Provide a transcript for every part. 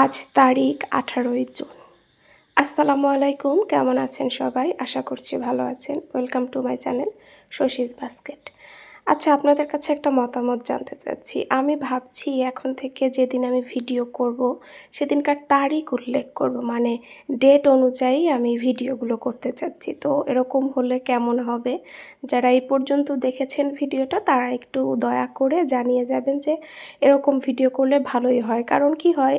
আজ তারিখ আঠারোই জুন। আসসালামু আলাইকুম, কেমন আছেন সবাই? আশা করছি ভালো আছেন। Welcome to my channel Shashi's basket আচ্ছা আপনাদের কাছে একটা মতামত জানতে চাচ্ছি। আমি ভাবছি এখন থেকে যেদিন আমি ভিডিও করব, সেদিনকার তারিখ উল্লেখ করব। মানে ডেট অনুযায়ী আমি ভিডিওগুলো করতে চাচ্ছি। তো এরকম হলে কেমন হবে? যারা এই পর্যন্ত দেখেছেন ভিডিওটা, তারা একটু দয়া করে জানিয়ে যাবেন যে এরকম ভিডিও করলে ভালোই হয়। কারণ কি হয়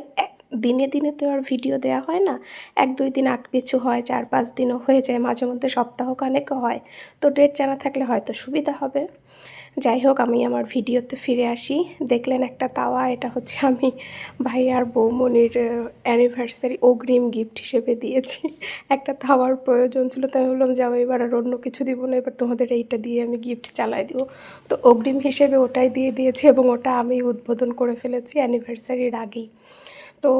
দিনে দিনে তো আর ভিডিও দেওয়া হয় না। এক দুই দিন আগ পিছু হয়, চার পাঁচ দিনও হয়ে যায়, মাঝে মধ্যে সপ্তাহ কানেকও হয়। তো ডেট জানা থাকলে হয়তো সুবিধা হবে। যাই হোক, আমি আমার ভিডিওতে ফিরে আসি। দেখলেন একটা তাওয়া, এটা হচ্ছে আমি ভাই আর বৌমনির অ্যানিভার্সারি অগ্রিম গিফট হিসেবে দিয়েছি। একটা তাওয়ার প্রয়োজন ছিল, তাই ভাবলাম, যাও এবার আর অন্য কিছু দিব না, এবার তোমাদের এইটা দিয়ে আমি গিফট চালাই দিব। তো অগ্রিম হিসেবে ওটাই দিয়ে দিয়েছি এবং ওটা আমি উদ্বোধন করে ফেলেছি অ্যানিভার্সারির আগেই। তো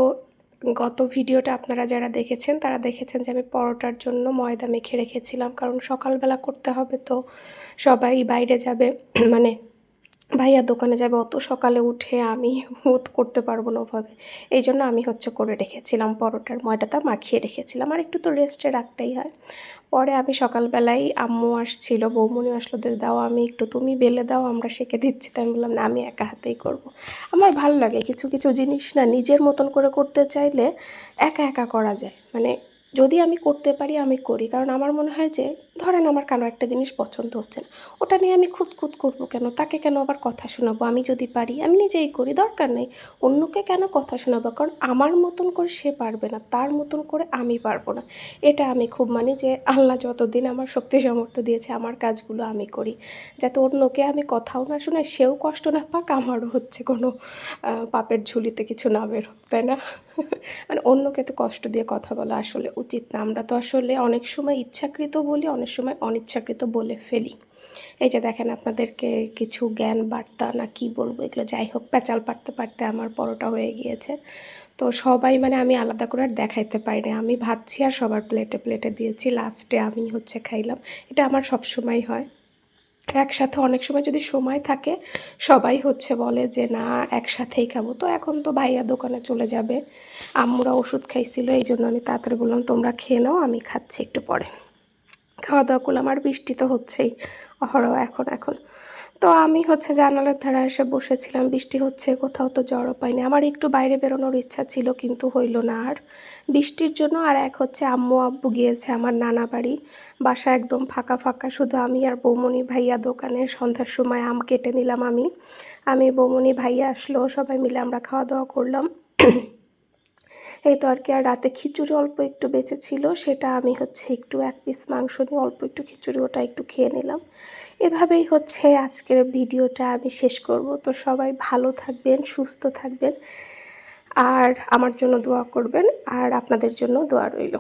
গত ভিডিওটা আপনারা যারা দেখেছেন, তারা দেখেছেন যে আমি পরোটার জন্য ময়দা মেখে রেখেছিলাম। কারণ সকালবেলা করতে হবে তো সবাই বাইরে যাবে। মানে ভাইয়া দোকানে যাবে, অত সকালে উঠে আমি বোধ করতে পারব না ওভাবে। এই জন্য আমি হচ্ছে করে রেখেছিলাম পরোটার ময়দাটা মাখিয়ে রেখেছিলাম। আর একটু তো রেস্টে রাখতেই হয়। পরে আমি সকালবেলায় আম্মু আসছিল বৌমনি আসলো দাও আমি একটু, তুমি বেলে দাও, আমরা সেকে দিচ্ছি। তাই আমি বললাম, না, আমি একা হাতেই করব। আমার ভালো লাগে, কিছু কিছু জিনিস না নিজের মতন করে করতে চাইলে একা একা করা যায়। মানে যদি আমি করতে পারি, আমি করি। কারণ আমার মনে হয় যে, ধরেন আমার কারও একটা জিনিস পছন্দ হচ্ছে না, ওটা নিয়ে আমি খুদ করব কেন? তাকে কেন আবার কথা শোনাবো? আমি যদি পারি, আমি নিজেই করি, দরকার নেই। অন্যকে কেন কথা শোনাবো? কারণ আমার মতন করে সে পারবে না, তার মতন করে আমি পারব না। এটা আমি খুব মানি যে, আল্লাহ যতদিন আমার শক্তি সামর্থ্য দিয়েছে, আমার কাজগুলো আমি করি। যাতে অন্যকে আমি কথাও না শোনাই, সেও কষ্ট না পাক, আমারও হচ্ছে কোনো পাপের ঝুলিতে কিছু না বের তাই না? মানে অন্যকে তো কষ্ট দিয়ে কথা বলা আসলে উচিত না। আমরা তো আসলে অনেক সময় ইচ্ছাকৃত বলি, অনেক সময় অনিচ্ছাকৃত বলে ফেলি। এই যে দেখেন আপনাদেরকে কিছু জ্ঞান বার্তা না কি বলব, এগুলো যাই হোক প্যাচাল পারতে পারতে আমার পরোটা হয়ে গিয়েছে। তো সবাই মানে আমি আলাদা করে আর দেখাইতে পারিনি। আমি ভাবছি আর সবার প্লেটে প্লেটে দিয়েছি লাস্টে আমি হচ্ছে খাইলাম। এটা আমার সব সময় হয়। একসাথে অনেক সময় যদি সময় থাকে, সবাই হচ্ছে বলে যে, না, একসাথেই খাব। তো এখন তো ভাইয়া দোকানে চলে যাবে। আমরা ওষুধ খাইছিল এই জন্য আমি তাড়াতাড়ি বললাম, তোমরা খেয়ে নাও, আমি খাচ্ছি একটু পরে। খাওয়া দাওয়া করলাম, আর বৃষ্টি তো হচ্ছেই, অহরহ এখন এখন। তো আমি হচ্ছে জানালার ধারে এসে বসেছিলাম, বৃষ্টি হচ্ছে, কোথাও তো জড়ো পাইনি। আমার একটু বাইরে বেরোনোর ইচ্ছা ছিল, কিন্তু হইল না আর। বৃষ্টির জন্য আর এক হচ্ছে আম্মু আব্বু গিয়েছে, আমার নানা বাড়ি। বাসা একদম ফাঁকা ফাঁকা, শুধু আমি আর বৌমনি ভাইয়া দোকানে। সন্ধ্যার সময় আম কেটে নিলাম আমি। আমি বৌমনি ভাইয়া আসলো, সবাই মিলে আমরা খাওয়া দাওয়া করলাম। এই তো আর কি, আর রাতে খিচুড়ি অল্প একটু বেঁচে ছিল সেটা আমি হচ্ছে একটু এক পিস মাংস নিয়ে অল্প একটু খিচুড়ি, ওটা একটু খেয়ে নিলাম। এভাবেই হচ্ছে আজকের ভিডিওটা আমি শেষ করব। তো সবাই ভালো থাকবেন, সুস্থ থাকবেন, আর আমার জন্য দোয়া করবেন, আর আপনাদের জন্য দোয়া রইল।